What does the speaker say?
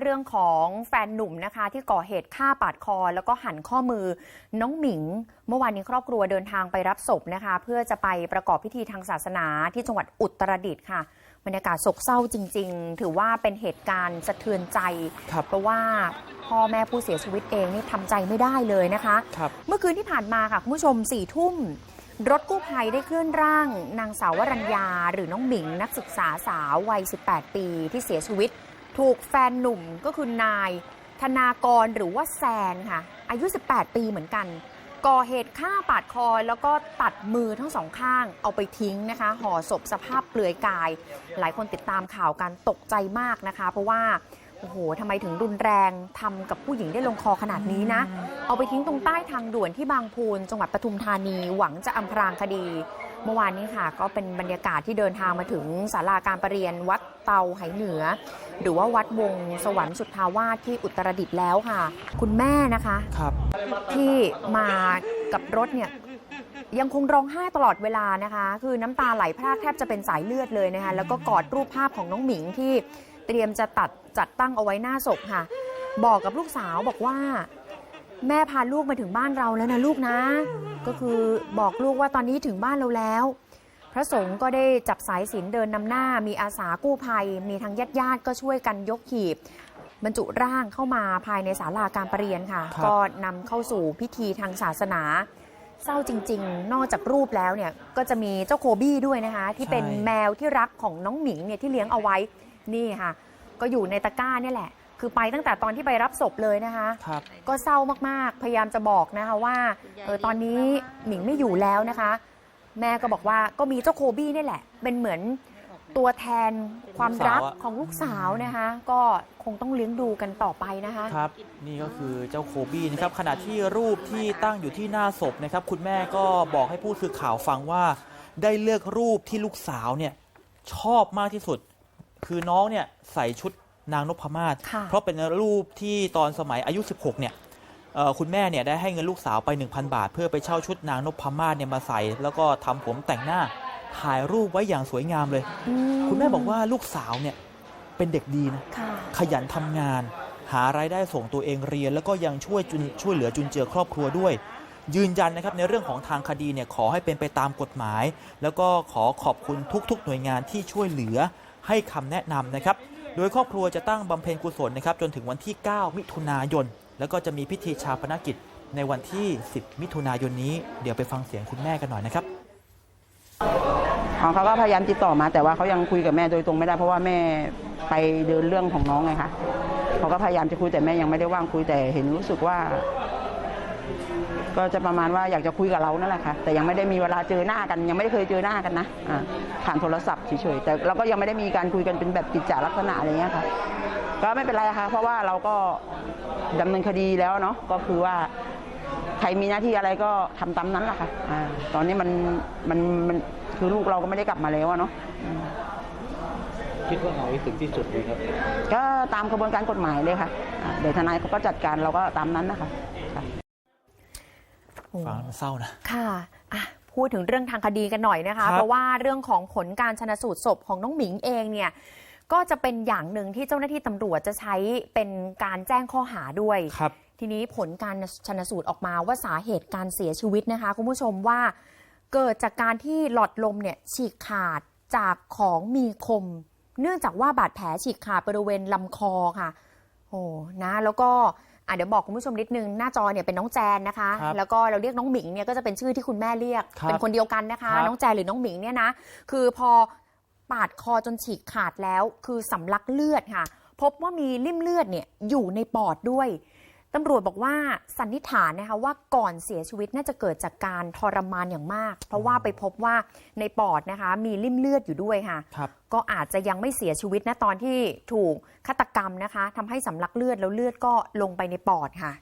เรื่องของแฟนหนุ่มนะคะที่ก่อเหตุฆ่าปาดคอ แล้วก็หั่นข้อมือน้องหมิง เมื่อวานนี้ครอบครัวเดินทางไปรับศพนะคะ เพื่อจะไปประกอบพิธีทางศาสนาที่จังหวัดอุตรดิตถ์ค่ะบรรยากาศโศกเศร้าจริง ๆ ถือว่าเป็นเหตุการณ์สะเทือนใจครับเพราะว่าพ่อแม่ผู้เสียชีวิตเองนี่ทำใจไม่ได้เลยนะคะครับเมื่อคืนที่ผ่านมาค่ะคุณผู้ชมสี่ทุ่มรถกู้ภัยได้เคลื่อนร่าง นางสาววรัญญา หรือน้องหมิง นักศึกษาสาววัย 18 ปีที่เสียชีวิต ถูกแฟนหนุ่มก็คือนาย ธนากรหรือว่าแซนค่ะ อายุ 18 ปีเหมือนกัน ก่อเหตุฆ่าปาดคอแล้วก็ตัดมือทั้งสองข้างเอาไปทิ้งนะคะ ห่อศพสภาพเปลือยกาย หลายคนติดตามข่าวกันตกใจมากนะคะ เพราะว่าโอ้โหทำไมถึงรุนแรงทำกับผู้หญิงได้ลงคอขนาดนี้นะ เอาไปทิ้งตรงใต้ทางด่วนที่บางพูนจังหวัดปทุมธานีหวังจะอำพรางคดี เมื่อวานนี้ค่ะก็เป็นบรรยากาศที่เดินทางมาถึงศาลาการประเรียนวัดเตาไหเหนือ หรือว่าวัดวงสวรรค์สุทธาวาสที่อุตรดิตถ์แล้วค่ะ คุณแม่นะคะครับที่มากับรถเนี่ยยังคงร้องไห้ตลอดเวลานะคะ คือน้ำตาไหลพรากแทบจะเป็นสายเลือดเลยนะคะ แล้วก็กอดรูปภาพของน้องหมิงที่เตรียมจะตัดจัดตั้งเอาไว้หน้าศพค่ะ บอกกับลูกสาวบอกว่า แม่พาลูกมาถึงบ้านเราแล้วนะลูกนะ ก็คือบอกลูกว่าตอนนี้ถึงบ้านเราแล้ว พระสงฆ์ก็ได้จับสายสิญจนเดินนำหน้า มีอาสากู้ภัย มีทางญาติญาติๆก็ช่วยกันยกหีบบรรจุร่างเข้ามาภายในศาลาการประเรียนค่ะครับก็นำเข้าสู่พิธีทางศาสนา เศร้าจริง ๆ นอกจากรูปแล้วเนี่ยก็จะมีเจ้าโคบี้ด้วยนะคะ ที่เป็นแมวที่รักของน้องหมิงเนี่ยที่เลี้ยงเอาไว้นี่ค่ะ ก็อยู่ในตะกร้าเนี่ยแหละ คือไปตั้งแต่ตอนที่ไปรับศพเลยนะคะ ครับ ก็เศร้ามากๆ พยายามจะบอกนะคะว่าเออตอนนี้หมิงไม่อยู่แล้วนะคะ แม่ก็บอกว่าก็มีเจ้าโคบี้นี่แหละ เป็นเหมือนตัวแทนความรักลูกสาวอะ ของลูกสาวนะคะ ก็คงต้องเลี้ยงดูกันต่อไปนะคะ ครับ นี่ก็คือเจ้าโคบี้นะครับขณะที่รูปที่ตั้งอยู่ที่หน้าศพนะครับ คุณแม่ก็บอกให้ผู้สื่อข่าวฟังว่า ได้เลือกรูปที่ลูกสาวเนี่ยชอบมากที่สุด คือน้องเนี่ยใส่ชุด นางนพมาศค่ะเพราะเป็นรูปที่ตอนสมัยอายุ 16 เนี่ยเอ่อคุณแม่เนี่ยได้ให้เงินลูกสาวไป 1,000 บาท เพื่อไปเช่าชุดนางนพมาศเนี่ยมาใส่ แล้วก็ทำผมแต่งหน้าถ่ายรูปไว้อย่างสวยงามเลยอืคุณแม่บอกว่าลูกสาวเนี่ยเป็นเด็กดีนะค่ะขยันทำงาน หารายได้ส่งตัวเองเรียน แล้วก็ยังช่วยจุนช่วยเหลือจุนเจือครอบครัวด้วย ยืนยันนะครับในเรื่องของทางคดีเนี่ยขอให้เป็นไปตามกฎหมาย แล้วก็ขอขอบคุณทุกๆ หน่วยงานที่ช่วยเหลือให้คำแนะนำนะครับ โดยครอบครัวจะตั้งบำเพ็ญกุศลนะครับจนถึงวันที่ 9 มิถุนายน แล้วก็จะมีพิธีชาปนกิจในวันที่ 10 มิถุนายนนี้ เดี๋ยวไปฟังเสียงคุณแม่กันหน่อยนะครับเขาก็พยายามติดต่อมา แต่ว่าเขายังคุยกับแม่โดยตรงไม่ได้เพราะว่าแม่ไปเดินเรื่องของน้องไงคะเขาก็พยายามจะคุยแต่แม่ยังไม่ได้ว่างคุยแต่เห็นรู้สึกว่า ก็จะประมาณว่าอยากจะคุยกับเรานั่นแหละค่ะแต่ยังไม่ได้มีเวลาเจอหน้ากัน ยังไม่ได้เคยเจอหน้ากันนะอ่าผ่านโทรศัพท์เฉยๆแต่เราก็ยังไม่ได้มีการคุยกันเป็นแบบกิจจาลักษณะอะไรเงี้ยค่ะ ก็ไม่เป็นไรค่ะ เพราะว่าเราก็ดำเนินคดีแล้วเนาะก็คือว่าใครมีหน้าที่อะไรก็ทำตามนั้นแหละค่ะอ่าตอนนี้มันมันมันคือลูกเราก็ไม่ได้กลับมาแล้วอะเนาะอืมคิดว่าเอาให้ถึงที่สุดเลยครับ ก็ตามกระบวนการกฎหมายเลยค่ะอ่าเดี๋ยวทนายเขาก็จัดการเราก็ตามนั้นนะคะค่ะโอ้ ฟังแล้วมันเศร้านะ ค่ะอะพูดถึงเรื่องทางคดีกันหน่อยนะคะครับเพราะว่าเรื่องของผลการชนะสูตรศพของน้องหมิงเองเนี่ยก็จะเป็นอย่างหนึ่งที่เจ้าหน้าที่ตำรวจจะใช้เป็นการแจ้งข้อหาด้วย ครับทีนี้ผลการชนสูตรออกมาว่าสาเหตุการเสียชีวิตนะคะ คุณผู้ชมว่าเกิดจากการที่หลอดลมเนี่ยฉีกขาดจากของมีคม เนื่องจากว่าบาดแผลฉีกขาดบริเวณลำคอค่ะ โอ้นะแล้วก็ อะเดี๋ยวบอกคุณผู้ชมนิดนึงหน้าจอเนี่ยเป็นน้องแจนนะคะ ครับแล้วก็เราเรียกน้องหมิงเนี่ยก็จะเป็นชื่อที่คุณแม่เรียก ครับเป็นคนเดียวกันนะคะ ครับ น้องแจนหรือน้องหมิงเนี่ยนะ คือพอปาดคอจนฉีกขาดแล้ว คือสำลักเลือดค่ะ พบว่ามีริ่มเลือดเนี่ยอยู่ในปอดด้วย ตำรวจบอกว่าสันนิษฐานนะคะว่าก่อนเสียชีวิตน่าจะเกิดจากการทรมานอย่างมาก เพราะว่าไปพบว่าในปอดนะคะ มีริ่มเลือดอยู่ด้วยค่ะ ครับ ก็อาจจะยังไม่เสียชีวิตนะตอนที่ถูกฆาตกรรมนะคะทำให้สำลักเลือดแล้วเลือดก็ลงไปในปอดค่ะ